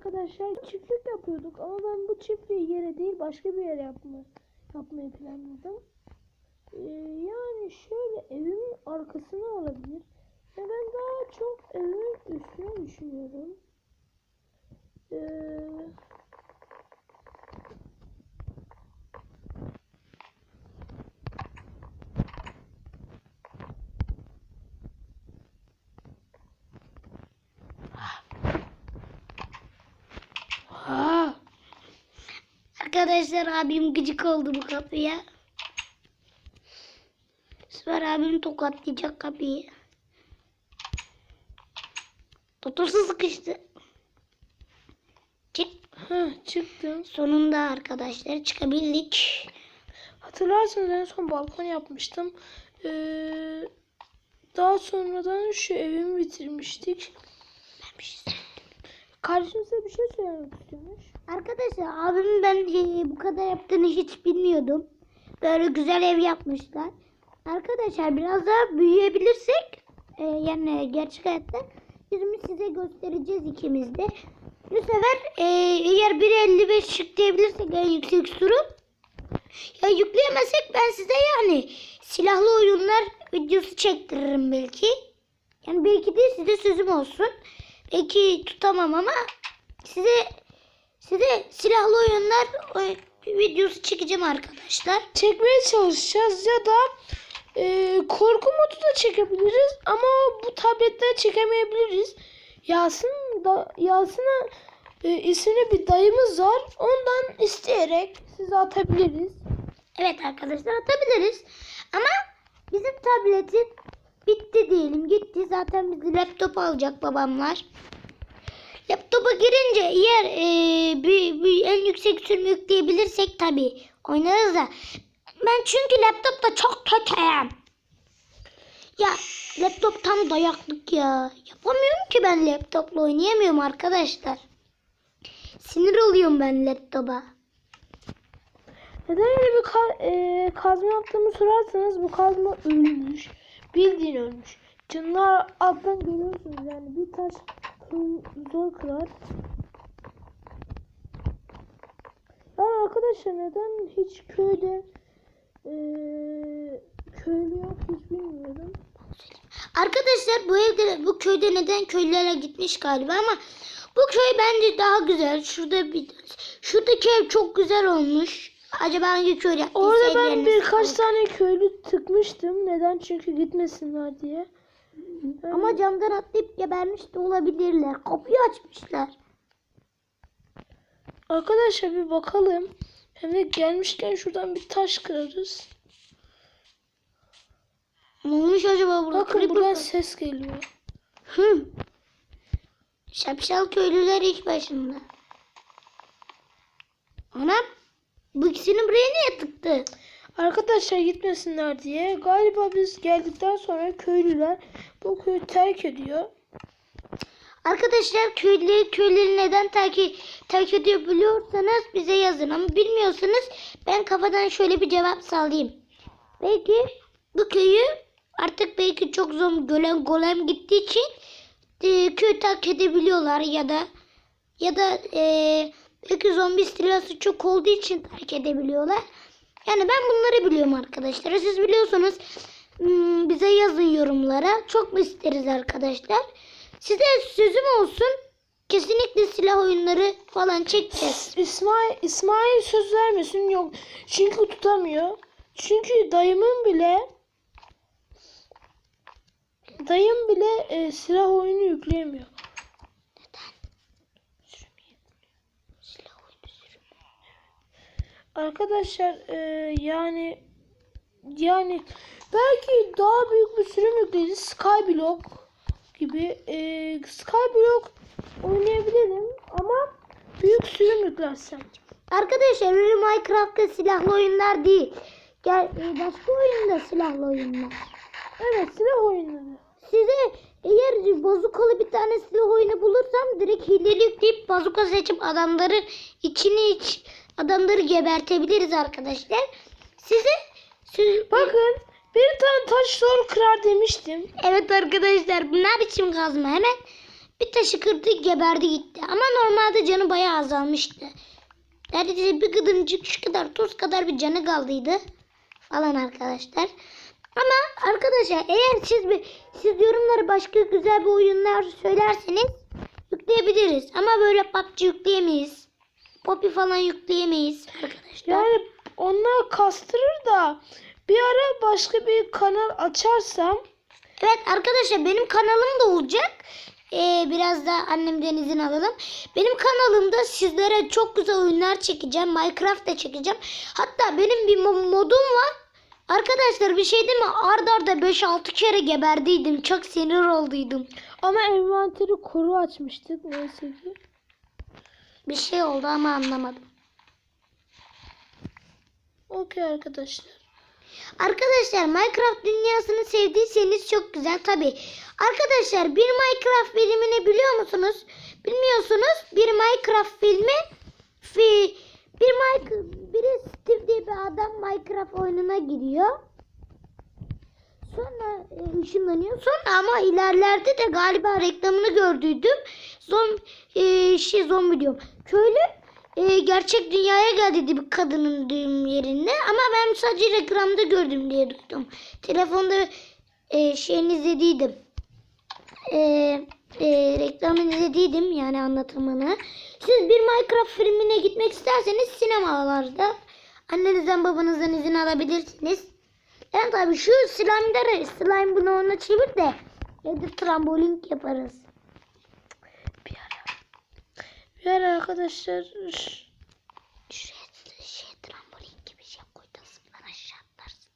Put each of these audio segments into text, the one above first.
arkadaşlar çiftlik yapıyorduk ama ben bu çiftliği yere değil başka bir yere yapma, yapmayı planladım. Ee, yani şöyle evimin arkasına olabilir. Ve ben daha çok evimin üstüne düşünüyorum. Ee, Ha. Arkadaşlar abim gıcık oldu bu kapıya. Süper abim tokatlayacak kapıyı. Tutursu sıkıştı. Çık. heh, çıktım. Sonunda arkadaşlar çıkabildik. Hatırlarsanız en son balkon yapmıştım. Ee, daha sonradan şu evimi bitirmiştik. Ben bir şey size bir şey söylemek istiyormuş. Arkadaşlar abimin ben e, bu kadar yaptığını hiç bilmiyordum. Böyle güzel ev yapmışlar. Arkadaşlar biraz daha büyüyebilirsek e, yani gerçek hayatta bizim size göstereceğiz ikimiz de. Bu sefer e, eğer 1.55 çıklayabilirsek en yüksek sürüm ya yükleyemezsek ben size yani silahlı oyunlar videosu çektiririm belki. Yani belki de size sözüm olsun. Belki tutamam ama size size silahlı oyunlar oy- videosu çekeceğim arkadaşlar. Çekmeye çalışacağız ya da e, korku modu da çekebiliriz ama bu tablette çekemeyebiliriz. Yasin da Yasin'e e, isimli bir dayımız var. Ondan isteyerek size atabiliriz. Evet arkadaşlar atabiliriz. Ama bizim tabletin bitti diyelim gitti. Zaten bizi laptop alacak babamlar. Laptopa girince eğer e, bir, bir en yüksek sürüm yükleyebilirsek tabi oynarız da. Ben çünkü laptopta çok kötüyüm. Ya laptop tam dayaklık ya. Yapamıyorum ki ben laptopla oynayamıyorum arkadaşlar. Sinir oluyorum ben laptopa. Neden öyle bir ka- e, kazma yaptığımı sorarsanız bu kazma ölmüş. Bildiğin ölmüş. Canlar alttan görüyorsunuz yani bir taş zor kırar. Yani arkadaşlar neden hiç köyde e, köylü yok hiç bilmiyorum. Arkadaşlar bu evde bu köyde neden köylülere gitmiş galiba ama bu köy bence daha güzel. Şurada bir şuradaki ev çok güzel olmuş. Acaba hangi köy yaptıysa Orada ben birkaç tane köylü tıkmıştım. Neden? Çünkü gitmesinler diye. ama camdan atlayıp gebermiş de olabilirler. Kapıyı açmışlar. Arkadaşlar bir bakalım. Hem de gelmişken şuradan bir taş kırarız. Ne olmuş acaba burada? Bakın Creeper buradan ses geliyor. Hı. Şapşal köylüler iş başında. Anam bu ikisini buraya niye tıktı? Arkadaşlar gitmesinler diye galiba biz geldikten sonra köylüler bu köyü terk ediyor. Arkadaşlar köylü köyleri neden terk, terk ediyor biliyorsanız bize yazın ama bilmiyorsanız ben kafadan şöyle bir cevap sallayayım. Belki bu köyü artık belki çok zor golem golem gittiği için e, köyü terk edebiliyorlar ya da ya da e, belki zombi istilası çok olduğu için terk edebiliyorlar. Yani ben bunları biliyorum arkadaşlar. Siz biliyorsanız hmm, bize yazın yorumlara. Çok mu isteriz arkadaşlar? Size sözüm olsun. Kesinlikle silah oyunları falan çekeceğiz. İsmail İsmail söz vermesin yok. Çünkü tutamıyor. Çünkü dayımın bile dayım bile e, silah oyunu yükleyemiyor. Silah oyunu sürüm. Arkadaşlar e, yani yani belki daha büyük bir sürüm yükleriz. Skyblock gibi e, Skyblock oynayabilirim ama büyük sürüm yüklersem. Arkadaşlar öyle Minecraft'ta silahlı oyunlar değil. Gel e, başka oyunda silahlı oyunlar. Evet silah oyunları. Size eğer bazukalı bir tane silah oyunu bulursam direkt hileli yükleyip bazuka seçip adamları içini iç adamları gebertebiliriz arkadaşlar. Size siz, Bakın bir tane taş zor kırar demiştim. Evet arkadaşlar bu ne biçim kazma hemen Bir taşı kırdı geberdi gitti. Ama normalde canı bayağı azalmıştı. Neredeyse bir gıdımcık şu kadar tuz kadar bir canı kaldıydı. Falan arkadaşlar. Ama arkadaşlar eğer siz bir, siz yorumları başka güzel bir oyunlar söylerseniz yükleyebiliriz. Ama böyle PUBG yükleyemeyiz. Poppy falan yükleyemeyiz arkadaşlar. Yani onlar kastırır da bir ara başka bir kanal açarsam Evet arkadaşlar benim kanalım da olacak. Ee, biraz da annemden izin alalım. Benim kanalımda sizlere çok güzel oyunlar çekeceğim. Minecraft da çekeceğim. Hatta benim bir mo- modum var. Arkadaşlar bir şey değil mi? Arda arda 5-6 kere geberdiydim. Çok sinir olduydum. ama envanteri koru açmıştık neyse ki. Bir şey oldu ama anlamadım. Okey arkadaşlar. Arkadaşlar Minecraft dünyasını sevdiyseniz çok güzel tabi. Arkadaşlar bir Minecraft filmini biliyor musunuz? Bilmiyorsunuz. Bir Minecraft filmi fi, bir Minecraft biri Steve diye bir adam Minecraft oyununa giriyor. Sonra e, ışınlanıyor. Sonra ama ilerlerde de galiba reklamını gördüydüm. Zom, e, şey zombi diyorum. Köylü e, gerçek dünyaya geldi bir kadının düğüm yerinde. Ama ben sadece reklamda gördüm diye duydum. Telefonda e, şeyini izlediydim. E, e, reklamını izlediydim yani anlatımını. Siz bir Minecraft filmine gitmek isterseniz sinemalarda annenizden babanızdan izin alabilirsiniz. Yani tabii şu slime'ları slime bunu ona çevir de evde trambolin yaparız. Bir ara. Bir ara arkadaşlar Şuraya şey trambolin gibi şey da aşağı atlarsın.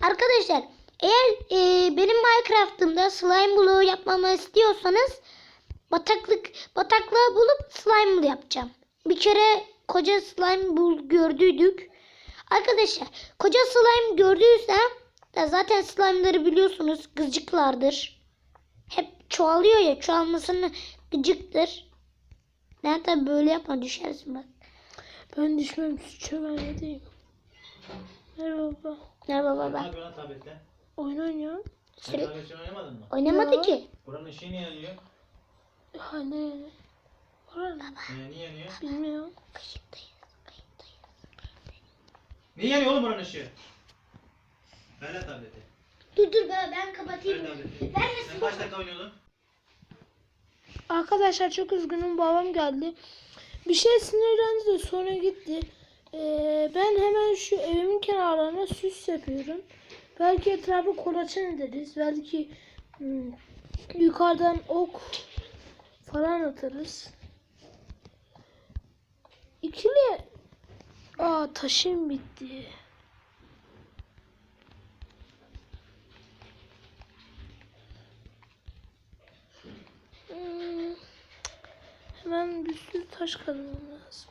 Arkadaşlar eğer e, benim Minecraft'ımda slime bloğu yapmamı istiyorsanız bataklık bataklığı bulup slime yapacağım. Bir kere koca slime bul gördüydük. Arkadaşlar koca slime gördüysem da zaten slime'ları biliyorsunuz gıcıklardır. Hep çoğalıyor ya çoğalmasını gıcıktır. Ben tabi böyle yapma düşersin bak. ben düşmem suça ben değilim. Merhaba. Merhaba Ne baba. yapıyorsun tablette? Oyun oynuyorum. Sen Sürekli- tabletle oynamadın mı? Oynamadı Yo. ki. Buranın ışığı niye yanıyor? Hani Oran Niye, niye yanıyor? bilmiyorum. Kayıttayız. Niye yanıyor oğlum buranın ışığı? Ver lan tableti. Dur dur ben, ben Ver kapatayım. tableti. Ver Sen kaç dakika oynuyordun? Arkadaşlar çok üzgünüm babam geldi. Bir şey sinirlendi de sonra gitti. Ee, ben hemen şu evimin kenarlarına süs yapıyorum. Belki etrafı kolaçan ederiz. Belki hmm, yukarıdan ok falan atarız. İkili Aa taşım bitti. Hmm, Hemen bir sürü taş kazmam lazım.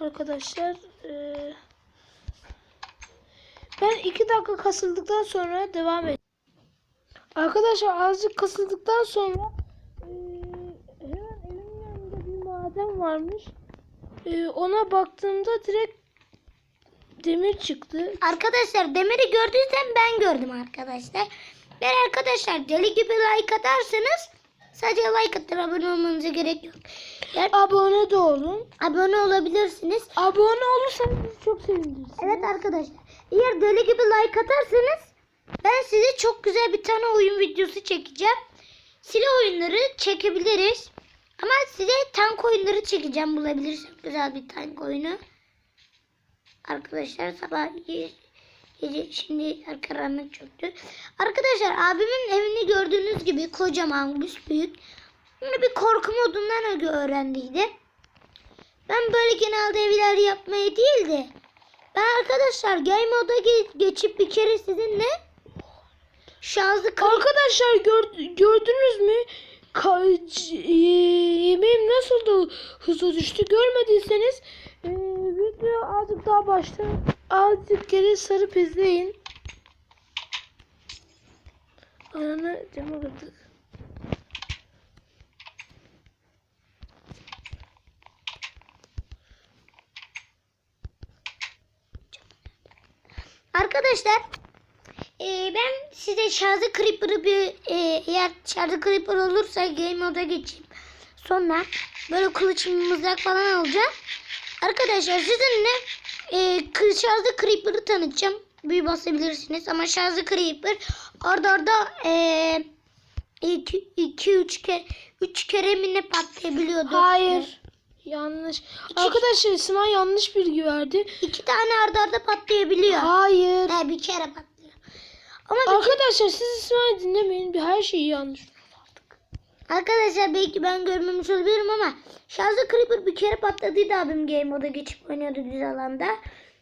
Arkadaşlar eee, ben iki dakika kasıldıktan sonra devam et. Arkadaşlar azıcık kasıldıktan sonra eee, hemen evimin yanında bir maden varmış. Eee, ona baktığımda direkt demir çıktı. Arkadaşlar demiri gördüysem ben gördüm arkadaşlar. Ben arkadaşlar deli gibi like atarsanız sadece like atın abone olmanıza gerek yok. Eğer Abone de olun. abone olabilirsiniz. Abone olursanız çok sevindirirsiniz. Evet arkadaşlar. Eğer deli gibi like atarsanız ben size çok güzel bir tane oyun videosu çekeceğim. Silah oyunları çekebiliriz. Ama size tank oyunları çekeceğim bulabilirsem güzel bir tank oyunu. Arkadaşlar sabah ge- gece şimdi karanlık çöktü. Arkadaşlar abimin evini gördüğünüz gibi kocaman büyük. Bunu bir korku modundan öğrendiydi. Ben böyle genelde evler yapmayı değil de ben arkadaşlar game moda ge- geçip bir kere sizinle şarjı Arkadaşlar gör- gördünüz mü? Yemeğim nasıl hızlı düştü görmediyseniz e, video azıcık daha başta azıcık geri sarıp izleyin. Ananı cama kırdık. Arkadaşlar e, ben size şarjı creeper'ı bir e, eğer şarjı creeper olursa game moda geçeyim. Sonra böyle kılıç mızrak falan alacağım. Arkadaşlar sizinle e, şarjı creeper'ı tanıtacağım. Büyü basabilirsiniz ama şarjı creeper arda arda e, 2 3 kere 3 kere mi ne patlayabiliyordu? Hayır. Yanlış. Arkadaşlar İsmail yanlış bilgi verdi. İki tane arda arda patlayabiliyor. Hayır. He, bir kere patlıyor. Ama bir Arkadaşlar siz İsmail dinlemeyin. Bir her şeyi yanlış. Arkadaşlar belki ben görmemiş olabilirim ama şarjı creeper bir kere patladıydı abim game moda geçip oynuyordu güzel alanda.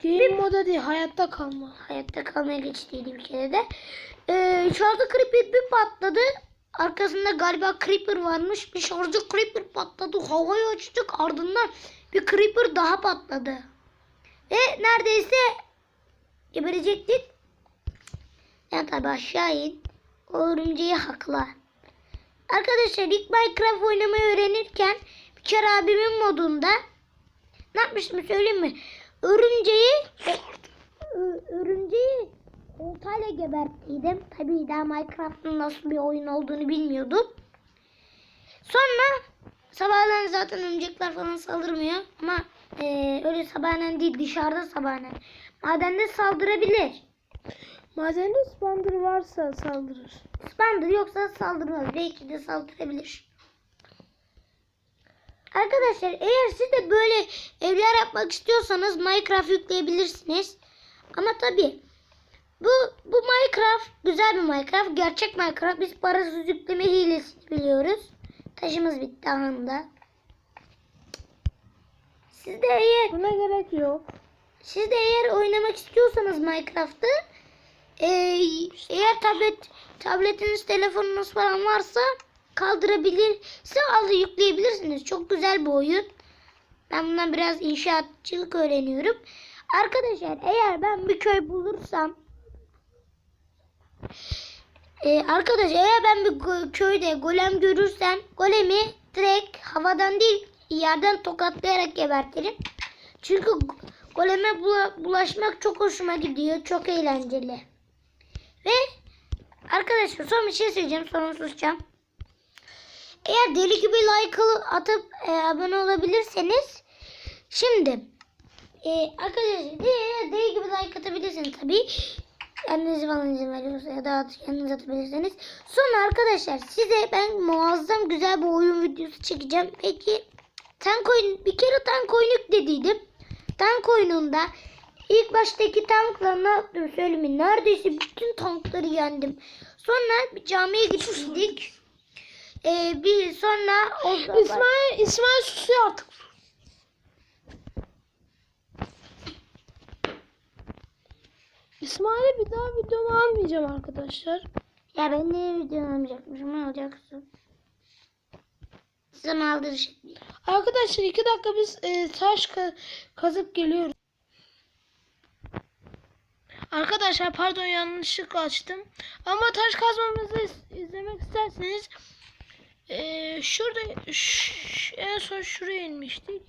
Game moda değil hayatta kalma. Hayatta kalmaya geçtiydi bir kere de. Ee, şarjı creeper bir patladı. Arkasında galiba creeper varmış. Bir şarjı creeper patladı. Havayı açtık ardından bir creeper daha patladı. Ve neredeyse geberecektik. Yani tabi aşağı in. O örümceği hakla. Arkadaşlar ilk Minecraft oynamayı öğrenirken bir kere abimin modunda ne yapmıştım söyleyeyim mi? Örümceği Ö- örümceği oltayla geberttiydim. Tabii daha Minecraft'ın nasıl bir oyun olduğunu bilmiyordum. Sonra sabahleyin zaten örümcekler falan saldırmıyor ama e, öyle sabahleyin değil dışarıda sabahleyin. Madende saldırabilir. Madende Spander varsa saldırır. Spander yoksa saldırmaz. Belki de saldırabilir. Arkadaşlar eğer siz de böyle evler yapmak istiyorsanız Minecraft yükleyebilirsiniz. Ama tabi bu bu Minecraft güzel bir Minecraft. Gerçek Minecraft. Biz parasız yükleme hilesini biliyoruz. Taşımız bitti anında. Siz de eğer Buna gerek yok. siz de eğer oynamak istiyorsanız Minecraft'ı eğer tablet tabletiniz telefonunuz falan varsa kaldırabilirse aldı yükleyebilirsiniz. Çok güzel bir oyun. Ben bundan biraz inşaatçılık öğreniyorum. Arkadaşlar eğer ben bir köy bulursam eee arkadaşlar eğer ben bir go- köyde golem görürsem golemi direkt havadan değil yerden tokatlayarak gebertirim. Çünkü go- goleme bula- bulaşmak çok hoşuma gidiyor. Çok eğlenceli. Ve arkadaşlar son bir şey söyleyeceğim. Sonra susacağım. Eğer deli gibi like atıp e, abone olabilirseniz şimdi e, arkadaşlar deli, deli gibi like atabilirsiniz tabii. Anneniz falan izin veriyorsa ya da kendiniz atabilirsiniz. Sonra arkadaşlar size ben muazzam güzel bir oyun videosu çekeceğim. Peki tank oyun bir kere tank oyunu dediydim. Tank oyununda ilk baştaki tankla ne yaptım söyleyeyim mi? Neredeyse bütün tankları yendim. Sonra bir camiye gitmiştik. Ee, bir sonra o İsmail, İsmail susuyor artık. İsmail'i bir daha videoma almayacağım arkadaşlar. ya ben ne video almayacakmışım ne olacaksın? Sana aldırış. Arkadaşlar iki dakika biz e, taş ka- kazıp geliyoruz. Arkadaşlar pardon yanlışlıkla açtım. Ama taş kazmamızı iz- izlemek isterseniz e, şurada en son şuraya inmiştik.